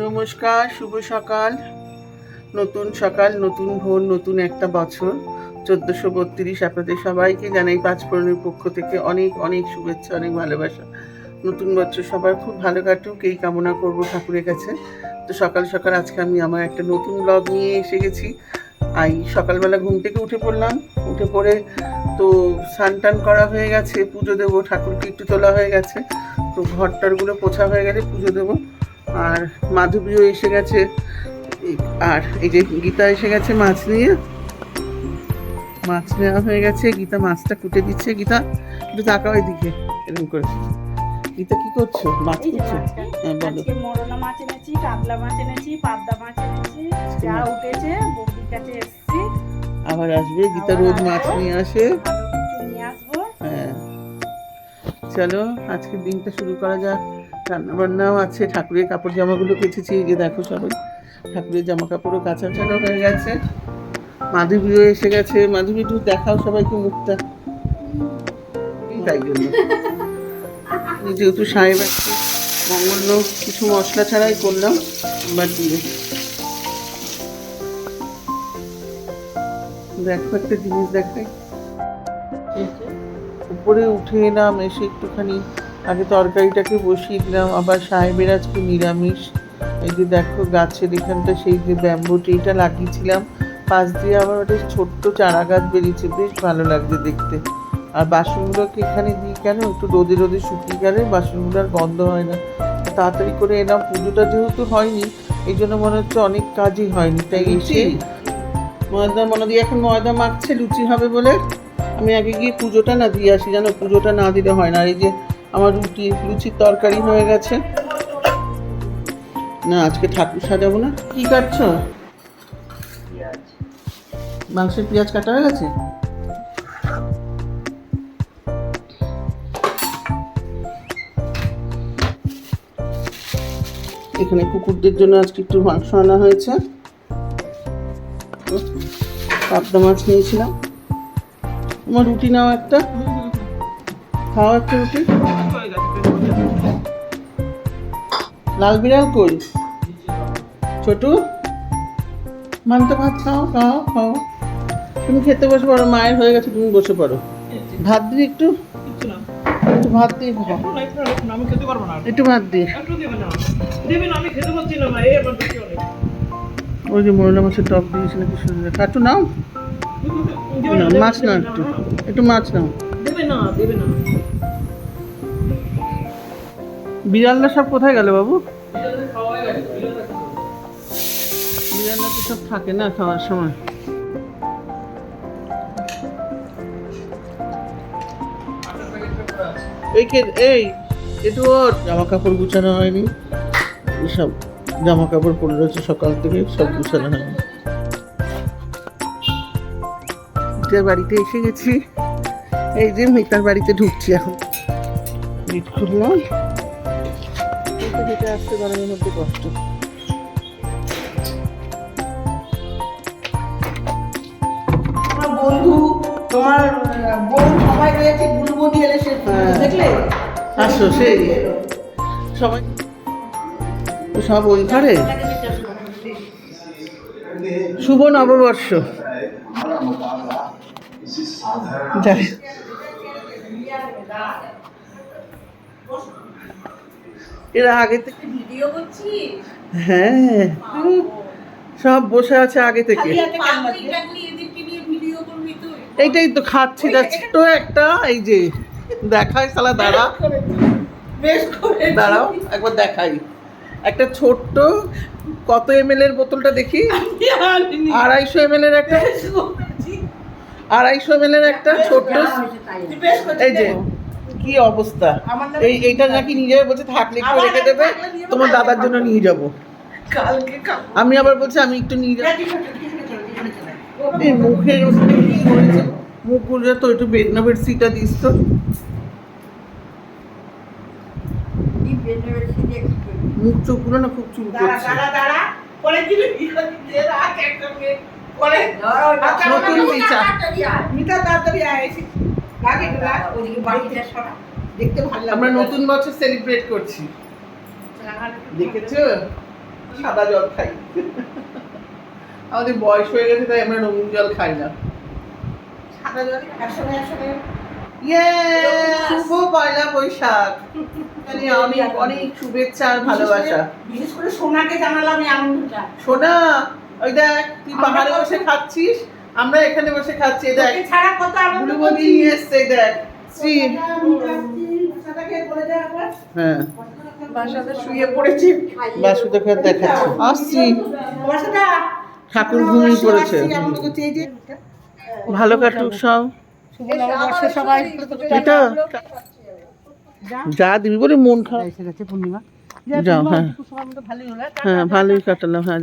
নমস্কার, শুভ সকাল। নতুন সকাল, নতুন ভোর, নতুন একটা বছর। চোদ্দোশো বত্রিশ আপনাদের সবাইকে জানাই পাঁচফোড়নের পক্ষ থেকে অনেক অনেক শুভেচ্ছা, অনেক ভালোবাসা। নতুন বছর সবার খুব ভালো কাটুক, এই কামনা করব ঠাকুরের কাছে। তো সকাল সকাল আজকে আমি আমার একটা নতুন ব্লগ নিয়ে এসে গেছি। আই, সকালবেলা ঘুম থেকে উঠে পড়লাম। উঠে পড়ে তো স্নান টান করা হয়ে গেছে, পুজো দেবো, ঠাকুরকে একটু তোলা হয়ে গেছে। তো ঘরটারগুলো পোছা হয়ে গেলে পুজো দেবো। আর মাধবীও এসে গেছে। আর এই যে গীতা এসে গেছে মাছ নিয়ে। মাছ নেওয়া হয়ে গেছে। গীতা মাছটা কুটে দিচ্ছে। গীতা একটু তাকাও এদিকে এরকম করে। গীতা কি করছ? মাছ মাছটা। হ্যাঁ বলো। আজকে মাছ এনেছি কাতলা মাছ এনেছি পাবদা মাছ এনেছি। যা উঠেছে বৌদির কাছে এসেছি। আবার আসবে। গীতা রোজ মাছ নিয়ে আসে। নিয়ে আসব। হ্যাঁ। চলো আজকের দিনটা শুরু করা যাক। রান্না বান্নাও আছে, ঠাকুরের কাপড় জামাগুলো কেচেছি যে দেখো সবাই। ঠাকুরের জামা কাপড়ও কাঁচা ছাড়া হয়ে গেছে। মাধবীও এসে গেছে। মাধবী একটু দেখাও সবাইকে মুখটা। তাই জন্য। যেহেতু সাহেব আসছে মঙ্গল কিছু মশলা ছাড়াই করলাম, এবার দিয়ে। দেখো একটা জিনিস দেখাই। উপরে উঠে এলাম, এসে একটুখানি আগে তরকারিটাকে বসিয়ে দিলাম আবার সাহেবের আজকে নিরামিষ। এই যে দেখো গাছের এখানটা সেই যে ব্যাম্বু ট্রিটা লাগিয়েছিলাম। পাশ দিয়ে আবার ওটা ছোট্ট চারা গাছ বেরিয়েছে বেশ ভালো লাগছে দেখতে। আর বাসনগুলোকে এখানে দিই কেন? একটু রোদে রোদে শুকিয়ে গেলে বাসনগুলো আর গন্ধ হয় না। তাড়াতাড়ি করে এলাম পুজোটা যেহেতু হয়নি এই জন্য মনে হচ্ছে অনেক কাজই হয়নি। তাই এসে ময়দা মনে দিয়ে এখন ময়দা মাখছে লুচি হবে বলে। আমি আগে গিয়ে পুজোটা না দিয়ে আসি জানো? পুজোটা না দিলে হয় না। আর এই যে আমার রুটি, লুচির তরকারি হয়ে গেছে। না, আজকে ঠাকুর সাজাবো না। কি কাটছো? মাংসের পেঁয়াজ কাটা হয়ে গেছে? এখানে কুকুরদের জন্য আজকে একটু মাংস আনা হয়েছে। পাবদা মাছ নিয়েছিলাম। তোমার রুটি নাও একটা। খাও একটা রুটি। লাল বিড়াল কই? ছোটু? মানতে ভাত খাও খাও খাও। তুমি খেতে বসে পড়ো, মায়ের হয়ে গেছে, তুমি বসে পড়ো। ভাত দিয়ে একটু। একটু ভাত দিয়ে খাও। আমি খেতে পারব না একটু ভাত দিয়ে। আমি খেতে না ওই যে মোরলা মাছের টক দিয়েছিল কি সুন্দর একটু নাও। না, না, মাছ নাও দেবে একটু একটু মাছ নাও। দেবে না দেবে না। বিড়ালরা সব কোথায় গেল বাবু? বিড়ালের তো সব থাকে না খাওয়ার সময়। এই এই একটু ওর। জামা কাপড় গুছানো হয়নি। সব জামা কাপড় পরে রয়েছে সকাল থেকে সব গুছানো হয়নি। মিতার বাড়িতে এসে গেছি। এই যে মিতার বাড়িতে ঢুকছি এখন। গেট খুললাম হেঁটে আসতে গরমের মধ্যে কষ্ট। বন্ধু তোমার বোন সবাই রয়েছে এলে সে হ্যাঁ। দেখলে? আসো সেই সবাই তো সব ওই ঘরে? শুভ নববর্ষ। এরা আগে থেকে ভিডিও করছি। হ্যাঁ। সব বসে আছে আগে থেকে। এইটাই তো খাচ্ছি ছোট একটা এই যে দেখাই সালা দাঁড়া। দাঁড়াও একবার দেখাই। একটা ছোট্ট কত এম এর বোতলটা দেখি? আড়াইশো এম এর একটা? আড়াইশো এম এর একটা ছোট্ট এই যে কি অবস্থা? এই এইটা নাকি নিয়ে যাবে বলছে থাকলে একটু রেখে দেবে। তোমার দাদার জন্য নিয়ে যাব। কালকে আমি আবার বলছি আমি একটু নিয়ে যাব। আছে এই মুখের ওখানে কি হয়েছে মুখগুলো তো একটু বেদনাবের সিটা দিস তো। মুখ চোখগুলো না খুব চুল করছে দাঁড়া দাঁড়া। পরে নতুন বিচার। মিতা তাড়াতাড়ি ওদিকে বাড়িতে সরা দেখতে ভালো আমরা নতুন বছর সেলিব্রেট করছি। দেখেছ? সাদা জল খাই। আমাদের বয়স হয়ে গেছে তাই আমরা রঙিন জল খাই না। সাদা জল একসঙ্গে একসঙ্গে। ইয়ে শুভ পয়লা বৈশাখ। অনেক অনেক শুভেচ্ছা আর ভালোবাসা। বিশেষ করে সোনাকে জানালাম এই আনন্দটা। সোনা ওই দেখ তুই পাহাড়ে বসে খাচ্ছিস? আমরা এখানে বসে খাচ্ছি দেখ। ছাড়া কত আনন্দ বুড়ুবদি নিয়ে এসছে এই দেখ শ্রী। হ্যাঁ। বাসাতে শুয়ে পড়েছি। দেখাচ্ছি। আসছি। ঠাকুর ঘুমিয়ে পড়েছে। ভালো কাটুক সব। সবাই। এটা যা দিবি বলে মন খারাপ। এসে গেছে পূর্ণিমা। যাও হ্যাঁ। হ্যাঁ ভালোই কাটালাম হ্যাঁ।